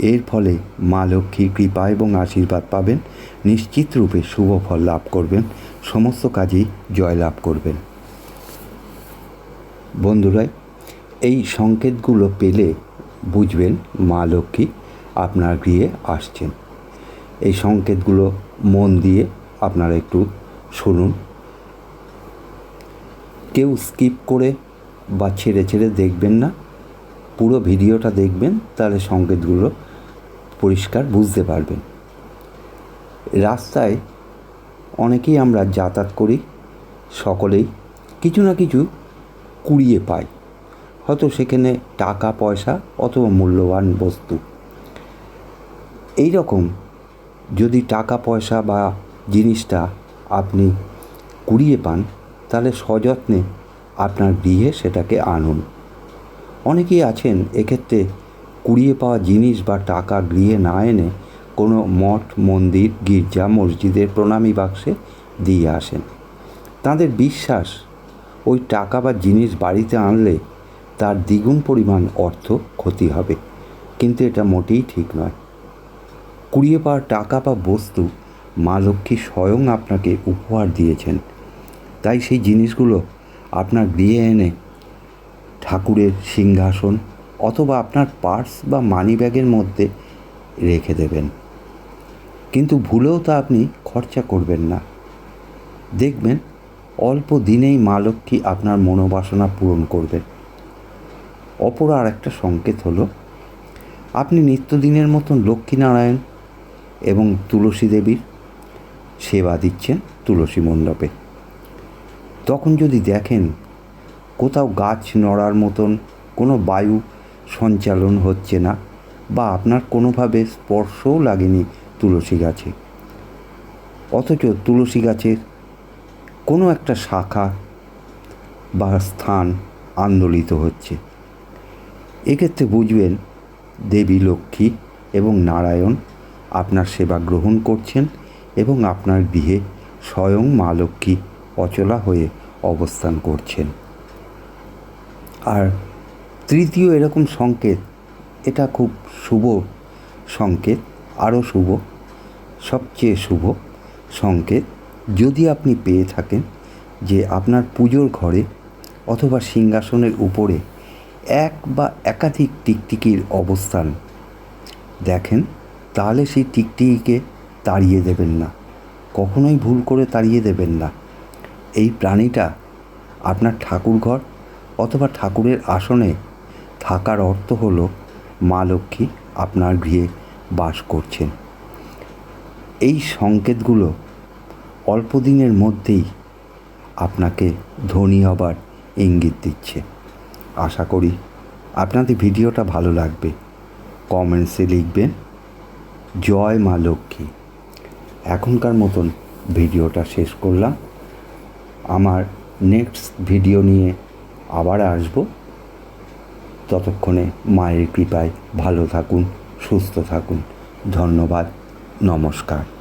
এর ফলে মা লক্ষ্মীর কৃপা এবং আশীর্বাদ পাবেন, নিশ্চিত রূপে শুভ ফল লাভ করবেন, সমস্ত কাজেই জয় লাভ করবেন। বন্ধুরা, এই সংকেতগুলো পেলে বুঝবেন মা লক্ষ্মী আপনার গৃহে আসছেন। এই সংকেতগুলো মন দিয়ে আপনারা একটু শুনুন। কেউ স্কিপ করে বা ছেড়ে ছেড়ে দেখবেন না, পুরো ভিডিওটা দেখবেন, তাহলে সংকেতগুলো পরিষ্কার বুঝতে পারবেন। রাস্তায় অনেকেই আমরা যাতায়াত করি, সকলেই কিছু না কিছু কুড়িয়ে পাই। হয়তো সেখানে টাকা, পয়সা অথবা মূল্যবান বস্তু। এই রকম যদি টাকা, পয়সা বা জিনিসটা আপনি কুড়িয়ে পান, তাহলে সযত্নে আপনার গৃহে সেটাকে আনুন। অনেকেই আছেন এক্ষেত্রে কুড়িয়ে পাওয়া জিনিস বা টাকা গৃহে না এনে কোনো মঠ, মন্দির, গির্জা, মসজিদের প্রণামী বাক্সে দিয়ে আসেন। তাদের বিশ্বাস, ওই টাকা বা জিনিস বাড়িতে আনলে তার দ্বিগুণ পরিমাণ অর্থ ক্ষতি হবে। কিন্তু এটা মোটেই ঠিক নয়। কুড়িয়ে পাওয়া টাকা বা বস্তু মা লক্ষ্মী স্বয়ং আপনাকে উপহার দিয়েছেন। তাই সেই জিনিসগুলো আপনার গৃহে এনে ঠাকুরের সিংহাসন অথবা আপনার পার্স বা মানি ব্যাগের মধ্যে রেখে দেবেন। কিন্তু ভুলেও তা আপনি খরচা করবেন না। দেখবেন অল্প দিনেই মা লক্ষ্মী আপনার মনোবাসনা পূরণ করবেন অপর আর একটা সংকেত হলো, আপনি নিত্যদিনের মতন লক্ষ্মীনারায়ণ এবং তুলসী দেবীর সেবা দিচ্ছেন তুলসী মণ্ডপে। তখন যদি দেখেন কোথাও গাছ নড়ার মতন কোনো বায়ু সঞ্চালন হচ্ছে না বা আপনার কোনোভাবে স্পর্শও লাগেনি তুলসী গাছে। অথচ তুলসী গাছের কোনো একটা শাখা বা স্থান আন্দোলিত হচ্ছে। এক্ষেত্রে বুঝবেন দেবী লক্ষ্মী এবং নারায়ণ আপনার সেবা গ্রহণ করছেন এবং আপনার গৃহে স্বয়ং মা লক্ষ্মী অচলা হয়ে অবস্থান করছেন। আর তৃতীয় এরকম সংকেত, এটা খুব শুভ সংকেত, আরও শুভ, সবচেয়ে শুভ সংকেত। যদি আপনি পেয়ে থাকেন যে আপনার পুজোর ঘরে অথবা সিংহাসনের উপরে এক বা একাধিক টিকটিকির অবস্থান দেখেন, তাহলে সেই টিকটিকিকে তাড়িয়ে দেবেন না। কখনোই ভুল করে তাড়িয়ে দেবেন না। এই প্রাণীটা আপনার ঠাকুরঘর অথবা ঠাকুরের আসনে থাকার অর্থ হলো মা লক্ষ্মী আপনার গৃহে বাস করছেন। এই সংকেতগুলো অল্প দিনের মধ্যেই আপনাকে ধনী হবার ইঙ্গিত দিচ্ছে। আশা করি আপনাদের ভিডিওটা ভালো লাগবে। কমেন্টসে লিখবেন, জয় মা লক্ষ্মী। এখনকার মতন ভিডিওটা শেষ করলাম। আমার নেক্সট ভিডিও নিয়ে আবার আসব। ততক্ষণে মায়ের কৃপায় ভালো থাকুন সুস্থ থাকুন। ধন্যবাদ নমস্কার।